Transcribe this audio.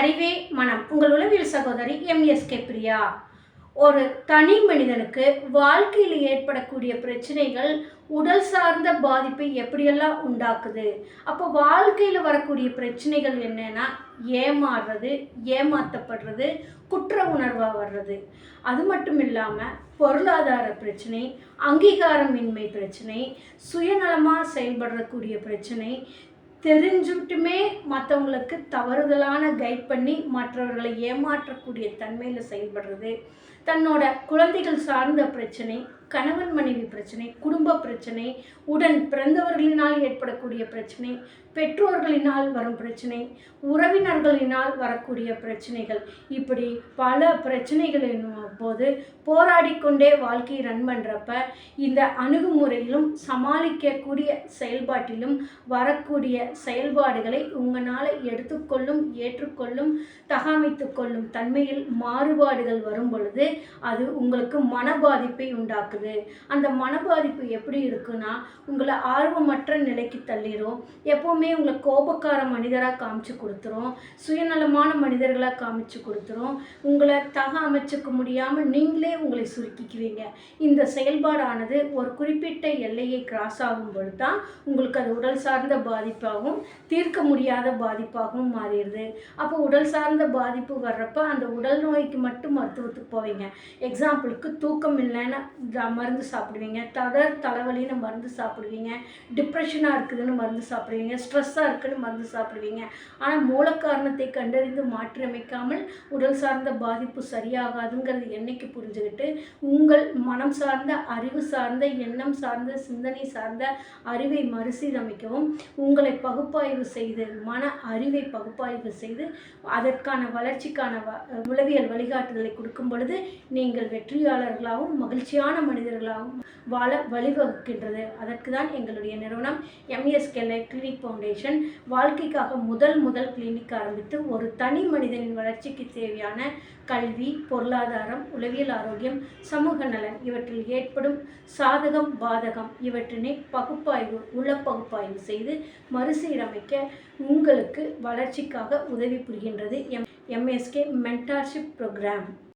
அறிவே மனம். உங்கள் உளவியல் சகோதரி எம்எஸ்கே பிரியா. ஒரு தனி மனிதனுக்கு வாழ்க்கையில் ஏற்படக்கூடிய பிரச்சனைகள் உடல் சார்ந்த பாதிப்பை எப்படியெல்லாம் உண்டாக்குது? அப்போ வாழ்க்கையில் வரக்கூடிய பிரச்சனைகள் என்னென்னா ஏமாறுறது ஏமாற்றப்படுறது குற்ற உணர்வாக வர்றது. அது மட்டும் இல்லாமல் பொருளாதார பிரச்சனை அங்கீகாரமின்மை பிரச்சனை சுயநலமாக செயல்படக்கூடிய பிரச்சனை தெரிஞ்சுட்டுமே மற்றவங்களுக்கு தவறுதலான கைட் பண்ணி மற்றவர்களை ஏமாற்றக்கூடிய தன்மையில் செயல்படுறது தன்னோட குழந்தைகள் சார்ந்த பிரச்சனை கணவன் மனைவி பிரச்சனை குடும்ப பிரச்சனை உடன் பிறந்தவர்களினால் ஏற்படக்கூடிய பிரச்சனை பெற்றோர்களினால் வரும் பிரச்சனை உறவினர்களினால் வரக்கூடிய பிரச்சனைகள். இப்படி பல பிரச்சனைகளின் போது போராடிக்கொண்டே வாழ்க்கையை ரன் பண்ணுறப்ப இந்த அணுகுமுறையிலும் சமாளிக்கக்கூடிய செயல்பாட்டிலும் வரக்கூடிய செயல்பாடுகளை உங்களால் எடுத்துக்கொள்ளும் ஏற்றுக்கொள்ளும் தகாமைத்து கொள்ளும் தன்மையில் மாறுபாடுகள் வரும் பொழுது அது உங்களுக்கு மன பாதிப்பை உண்டாக்குது. அந்த மன பாதிப்பு எப்படி இருக்குன்னா உங்களை ஆர்வமற்ற நிலைக்கு தள்ளிடும் எப்போவுமே உங்களை கோபக்கார மனிதராக காமிச்சு கொடுத்துரும். சுயநலமான மனிதர்களாக காமிச்சு கொடுத்துரும். உங்களை தக அமைச்சுக்க முடியாமல் நீங்களே உங்களை சுருக்கிக்குவீங்க. இந்த செயல்பாடானது ஒரு குறிப்பிட்ட எல்லையை கிராஸ் ஆகும் பொழுது தான் உங்களுக்கு அது உடல் சார்ந்த பாதிப்பாகும் பாதிப்பாகவும் தீர்க்க முடியாத பாதிப்பாகவும் மாறிடுது. அப்போ உடல் சார்ந்த பாதிப்பு வர்றப்ப அந்த உடல் நோய்க்கு மட்டும் மருத்துவத்துக்கு போவீங்க. எக்ஸாம்பிளுக்கு தூக்கம் இல்லைன்னு மருந்து சாப்பிடுவீங்க. தொடர் தலைவலின்னு மருந்து சாப்பிடுவீங்க. டிப்ரெஷனாக இருக்குதுன்னு மருந்து சாப்பிடுவீங்க. ஸ்ட்ரெஸ்ஸாக இருக்குதுன்னு மருந்து சாப்பிடுவீங்க. ஆனால் மூல காரணத்தை கண்டறிந்து மாற்றியமைக்காமல் உடல் சார்ந்த பாதிப்பு சரியாகாதுங்கிறது என்னைக்கு புரிஞ்சுக்கிட்டு உங்கள் மனம் சார்ந்த அறிவு சார்ந்த எண்ணம் சார்ந்த சிந்தனை சார்ந்த அறிவை மறுசீரமைக்கவும் உங்களை பகுப்பாய்வு செய்து மன அறிவை பகுப்பாய்வு செய்து அதற்கான வளர்ச்சிக்கான வ- உளவியல் வழிகாட்டுதலை கொடுக்கும் பொழுது நீங்கள் வெற்றியாளர்களாகவும் மகிழ்ச்சியான மனிதர்களாகவும் வாழ வழிவகுக்கின்றது. அதற்கு தான் எங்களுடைய நிறுவனம் எம்எஸ்கேலை கிளினிக் ஃபவுண்டேஷன் வாழ்க்கைக்காக முதல் முதல் கிளினிக் ஆரம்பித்து ஒரு தனி மனிதனின் வளர்ச்சிக்கு தேவையான கல்வி பொருளாதாரம் உளவியல் ஆரோக்கியம் சமூக நலன் இவற்றில் ஏற்படும் சாதகம் பாதகம் இவற்றினை பகுப்பாய்வு உள பகுப்பாய்வு செய்து மறுசீரமைக்க உங்களுக்கு வளர்ச்சிக்காக உதவி புரிகின்றது எம் எம்எஸ்கே மென்டார்ஷிப் ப்ரோக்ராம்